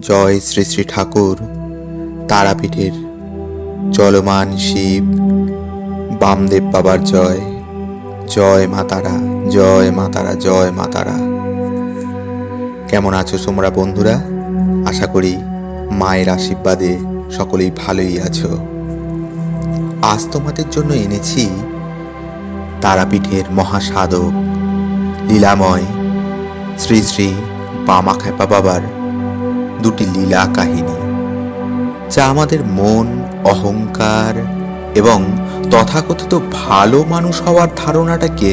জয় শ্রী শ্রী ঠাকুর। তারাপীঠের চলমান শিব, বামদেব বাবার জয়। জয় মাতারা জয় মাতারা জয় মাতারা কেমন আছো তোমরা বন্ধুরা? আশা করি মায়ের আশীর্বাদে সকলেই ভালোই আছো। আজ তোমাদের জন্য এনেছি তারাপীঠের মহাসাধক, লীলাময় শ্রী শ্রী বামা খেপা বাবার দুটি লীলা কাহিনী, যা আমাদের মন, অহংকার এবং তথাকথিত ভালো মানুষ হওয়ার ধারণাটাকে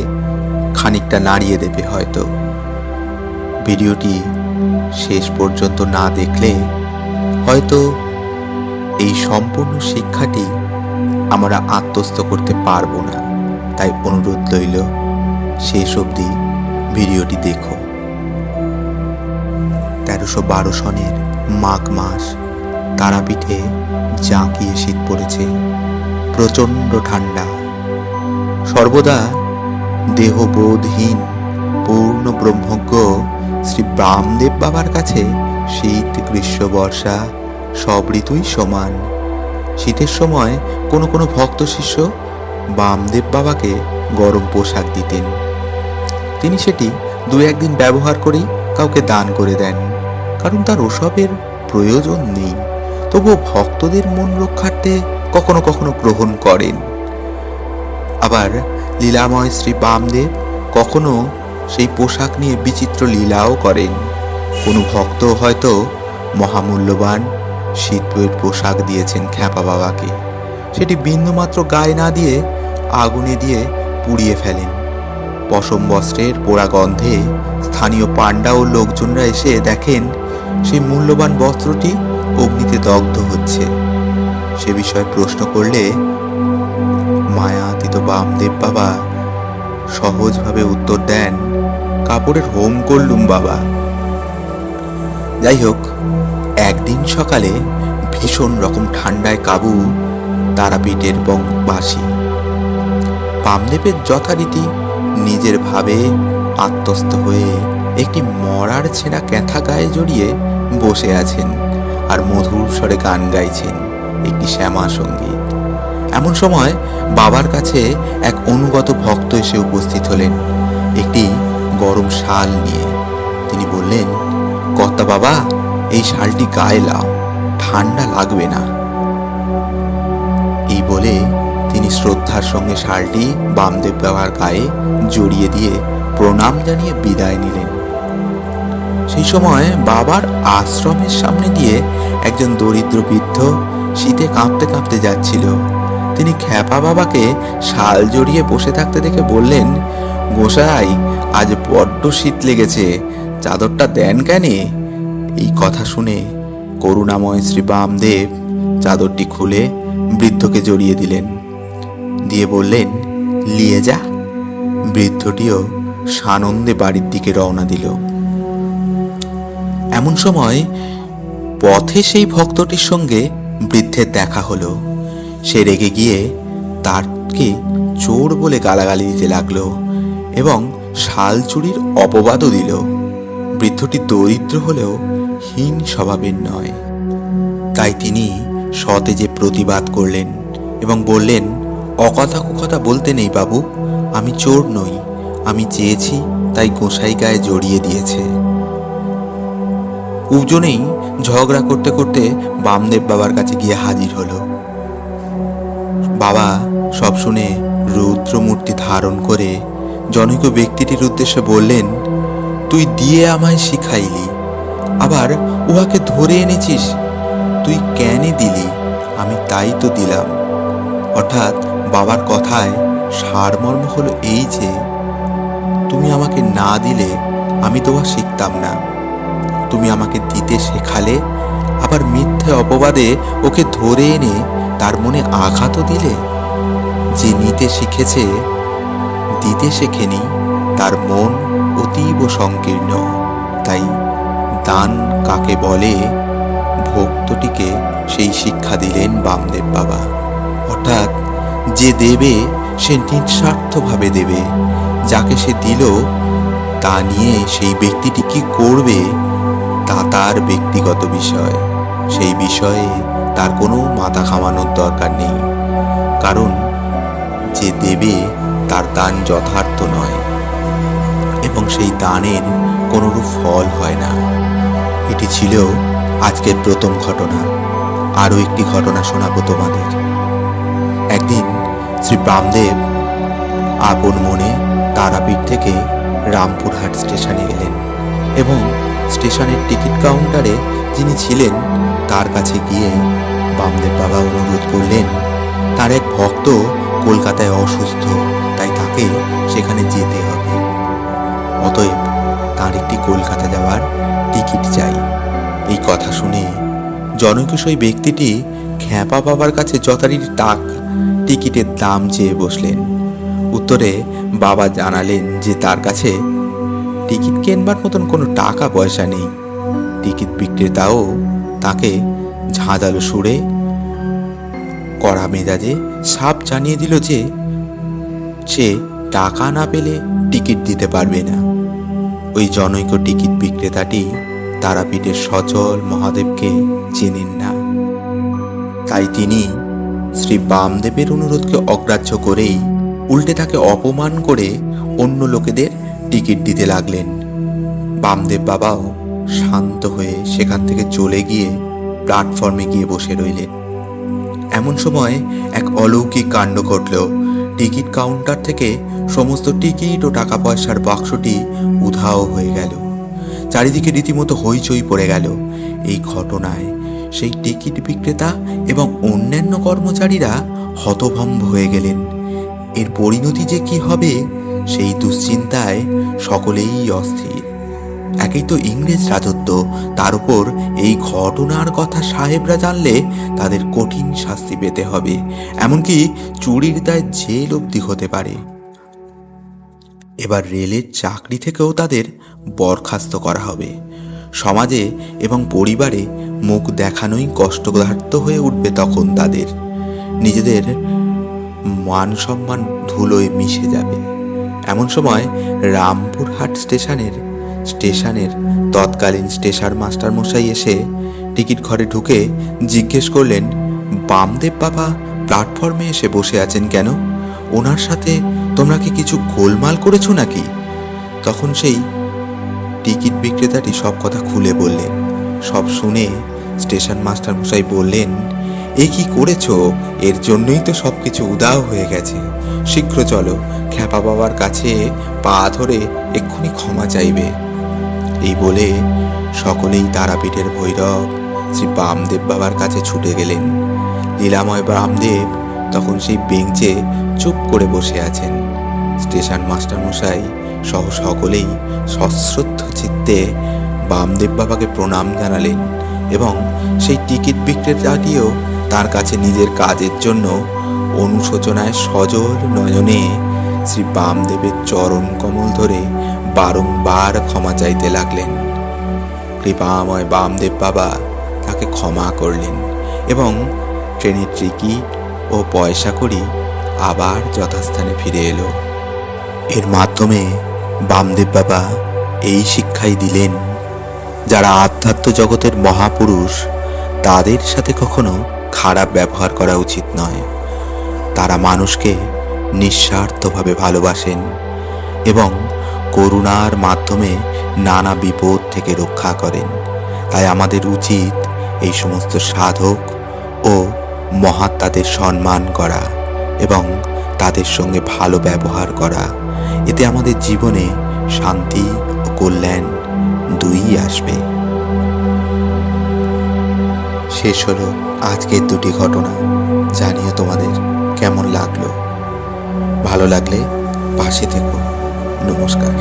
খানিকটা নাড়িয়ে দেবে হয়তো। ভিডিওটি শেষ পর্যন্ত না দেখলে হয়তো এই সম্পূর্ণ শিক্ষাটি আমরা আত্মস্থ করতে পারব না। তাই অনুরোধ রইল, শেষ অবধি ভিডিওটি দেখো। তেরোশো বারো সনের মাঘ মাস। তারাপীঠে জাঁকিয়ে শীত পড়েছে, প্রচণ্ড ঠান্ডা সর্বদা দেহবোধহীন, পূর্ণ ব্রহ্মজ্ঞ শ্রী বামদেব বাবার কাছে শীত, গ্রীষ্ম, বর্ষা সব ঋতুই সমান। শীতের সময় কোনো কোনো ভক্ত শিষ্য বামদেব বাবাকে গরম পোশাক দিতেন। তিনি সেটি দু একদিন ব্যবহার করেই কাউকে দান করে দেন। কারণ তার ওসবের প্রয়োজন নেই। তবুও ভক্তদের মন রক্ষার্থে কখনো কখনো গ্রহণ করেন। আবার লীলাময় শ্রী বামদেব কখনো সেই পোশাক নিয়ে বিচিত্র লীলাও করেন। কোনো ভক্ত হয়তো মহামূল্যবান শীতবইয়ের পোশাক দিয়েছেন খ্যাপা বাবাকে। সেটি বিন্দুমাত্র গায়ে না দিয়ে আগুনে দিয়ে পুড়িয়ে ফেলেন। পশম বস্ত্রের পোড়া গন্ধে স্থানীয় পাণ্ডা ও লোকজনরা এসে দেখেন সেই মূল্যবান বস্ত্রটি অগ্নিতে দগ্ধ হচ্ছে। সে বিষয়ে প্রশ্ন করলে, মায়াতীত বামদেব বাবা, সহজভাবে উত্তর দেন, কাপড়ের হোম করলুম বাবা। যাই হোক একদিন সকালে ভীষণ রকম ঠান্ডায় কাবু, তারাপীঠের বংবাসী। বামদেবের যথারীতি নিজের ভাবে আত্মস্থ হয়ে একটি মরার ছেঁড়া ক্যাথা গায়ে জড়িয়ে বসে আছেন আর মধুর স্বরে গান গাইছেন একটি শ্যামা সংগীত। এমন সময় বাবার কাছে এক অনুগত ভক্ত এসে উপস্থিত হলেন, একটি গরম শাল নিয়ে। তিনি বললেন, কর্তা বাবা, এই শালটি গায়ে লাও, ঠান্ডা লাগবে না। এই বলে তিনি শ্রদ্ধার সঙ্গে শালটি বামদেব বাবার গায়ে জড়িয়ে দিয়ে প্রণাম জানিয়ে বিদায় নিলেন। সেই সময় বাবার আশ্রমের সামনে দিয়ে একজন দরিদ্র বৃদ্ধ শীতে কাঁপতে কাঁপতে যাচ্ছিল। তিনি খ্যাপা বাবাকে শাল জড়িয়ে বসে থাকতে দেখে বললেন, গোসাই, আজ বড্ড শীত লেগেছে, চাদরটা দেন কেনে? এই কথা শুনে করুণাময় শ্রী বামদেব চাদরটি খুলে বৃদ্ধকে জড়িয়ে দিলেন। দিয়ে বললেন লিয়ে যা। বৃদ্ধটিও সানন্দে বাড়ির দিকে রওনা দিল। এমন সময় পথে সেই ভক্তটির সঙ্গে বৃদ্ধের দেখা হলো। সে রেগে গিয়ে তারকে চোর বলে গালাগালি দিতে লাগল এবং শাল চুরির অপবাদও দিল। বৃদ্ধটি দরিদ্র হলেও হীন স্বভাবের নয়। তাই তিনি সতেজে প্রতিবাদ করলেন এবং বললেন, অকথা কুকথা বলতে নেই বাবু, আমি চোর নই, আমি চেয়েছি তাই গোসাই গায়ে জড়িয়ে দিয়েছে। উজনেই ঝগড়া করতে করতে বামদেব বাবার কাছে গিয়ে হাজির হলো। বাবা সব শুনে রুদ্রমূর্তি ধারণ করে জনৈক ব্যক্তিটির উদ্দেশ্যে বললেন, তুই দিয়ে আমায় শিখাইলি, আবার উহাকে ধরে এনেছিস, তুই কেনে দিলি? আমি তাই তো দিলাম। অর্থাৎ বাবার কথায় সারমর্ম হলো এই যে, তুমি আমাকে না দিলে আমি তোমার শিখতাম না। তুমি আমাকে দিতে শেখালে, আবার মিথ্যে অপবাদে ওকে ধরে এনে তার মনে আঘাতও দিলে? যে নিতে শিখেছে, দিতে শেখেনি, তার মন অতীব সংকীর্ণ। তাই দান কাকে বলে? ভক্তটিকে সেই শিক্ষা দিলেন বামদেব বাবা। অর্থাৎ যে দেবে, সে নিঃস্বার্থভাবে দেবে। যাকে সে দিল, তা নিয়ে সেই ব্যক্তিটি কি করবে? তা তার ব্যক্তিগত বিষয়। সেই বিষয়ে তার কোনো মাথা খামানোর দরকার নেই। কারণ যে দেবে তার দান যথার্থ নয়। এবং সেই দানের কোনোরূপ ফল হয় না। এটি ছিল আজকের প্রথম ঘটনা। আরও একটি ঘটনা শোনাবো তোমাদের। একদিন শ্রী বামদেব আপন মনে তারাপীঠ থেকে রামপুরহাট স্টেশনে এলেন এবং স্টেশনের টিকিট কাউন্টারে যিনি ছিলেন, তার কাছে গিয়ে বামদেব বাবা অনুরোধ করলেন, তার এক ভক্ত কলকাতায় অসুস্থ, তাই তাকে সেখানে যেতে হবে। অতএব তার একটি কলকাতা যাওয়ার টিকিট চাই। এই কথা শুনে জনৈক সেই ব্যক্তিটি খ্যাপা বাবার কাছে যথারীতি টাক টিকিটের দাম চেয়ে বসলেন। উত্তরে বাবা জানালেন যে তার কাছে কেনবার মতন কোনো টাকা পয়সা নেই। টিকিট বিক্রেতাও তাকে ঝাঁঝালো সুরে, কড়া মেজাজে সাপ জানিয়ে দিল যে সে টাকা না পেলে টিকিট দিতে পারবে না। ওই জনৈক টিকিট বিক্রেতাটি তারাপীঠের সচল মহাদেবকে চেনেন না। তাই তিনি শ্রী বামদেবের অনুরোধকে অগ্রাহ্য করেই উল্টে তাকে অপমান করে অন্য লোকেদের টিকিট দিতে লাগলেন। বামদেব বাবাও শান্ত হয়ে সেখান থেকে চলে গিয়ে প্ল্যাটফর্মে গিয়ে বসে রইলেন। এমন সময় এক অলৌকিক কাণ্ড ঘটল টিকিট কাউন্টার থেকে সমস্ত টিকিট ও টাকা পয়সার বাক্সটি উধাও হয়ে গেল। চারিদিকে রীতিমতো হইচই পড়ে গেল। এই ঘটনায় সেই টিকিট বিক্রেতা এবং অন্যান্য কর্মচারীরা হতভম্ব হয়ে গেলেন। এর পরিণতি যে কি হবে, সেই দুশ্চিন্তায় সকলেই অস্থির। একেই তো ইংরেজ রাজত্ব। তার উপর এই ঘটনার কথা সাহেবরা জানলে তাদের কঠিন শাস্তি পেতে হবে। এমনকি চুরির দায় জেল অবধি হতে পারে। এবার রেলের চাকরি থেকেও তাদের বরখাস্ত করা হবে। সমাজে এবং পরিবারে মুখ দেখানোই কষ্টদার্থ হয়ে উঠবে তখন তাদের। নিজেদের মান সম্মান ধুলোয় মিশে যাবে। এমন সময় রামপুরহাট স্টেশনের স্টেশনের, তৎকালীন স্টেশন মাস্টার মশাই এসে টিকিট ঘরে ঢুকে জিজ্ঞেস করলেন, বামদেব বাবা প্ল্যাটফর্মে এসে বসে আছেন কেন? ওনার সাথে তোমরা কি কিছু গোলমাল করেছ নাকি? তখন সেই টিকিট বিক্রেতাটি সব কথা খুলে বললেন। সব শুনে স্টেশন মাস্টার মশাই বললেন, এ কি করেছ? এর জন্যই তো সব কিছু উদাও হয়ে গেছে। শীঘ্র চলো, খ্যাপা বাবার কাছে পা ধরে এক্ষুনি ক্ষমা চাইবে। এই বলে সকলেই তারাপীঠের ভৈরব শ্রী বামদেব বাবার কাছে ছুটে গেলেন। লীলাময় বামদেব তখন সেই বেঞ্চে চুপ করে বসে আছেন। স্টেশন মাস্টার মশাই সহ সকলেই সশ্রদ্ধ চিত্তে বামদেব বাবাকে প্রণাম জানালেন এবং সেই টিকিট বিক্রেতাটিও তার কাছে নিজের কাজের জন্য অনুশোচনায় সজল নয়নে শ্রী বামদেবের চরণ কমল ধরে বারংবার ক্ষমা চাইতে লাগলেন। কৃপাময় বামদেব বাবা তাকে ক্ষমা করলেন এবং ট্রেনের টিকিট ও পয়সা করি আবার যথাস্থানে ফিরে এলো। এর মাধ্যমে বামদেব বাবা এই শিক্ষাই দিলেন, যারা আধ্যাত্ম জগতের মহাপুরুষ, তাদের সাথে কখনো খারাপ ব্যবহার করা উচিত নয়। তারা মানুষকে নিঃস্বার্থভাবে ভালোবাসেন এবং করুণার মাধ্যমে নানা বিপদ থেকে রক্ষা করেন। তাই আমাদের উচিত এই সমস্ত সাধক ও মহাত্মাদের সম্মান করা এবং তাদের সঙ্গে ভালো ব্যবহার করা। এতে আমাদের জীবনে শান্তি ও কল্যাণ দুই আসবে। শেষ হলো আজকের দুটি ঘটনা। জানিও তোমাদের কেমন লাগল। ভালো লাগলে পাশে থেকো। নমস্কার।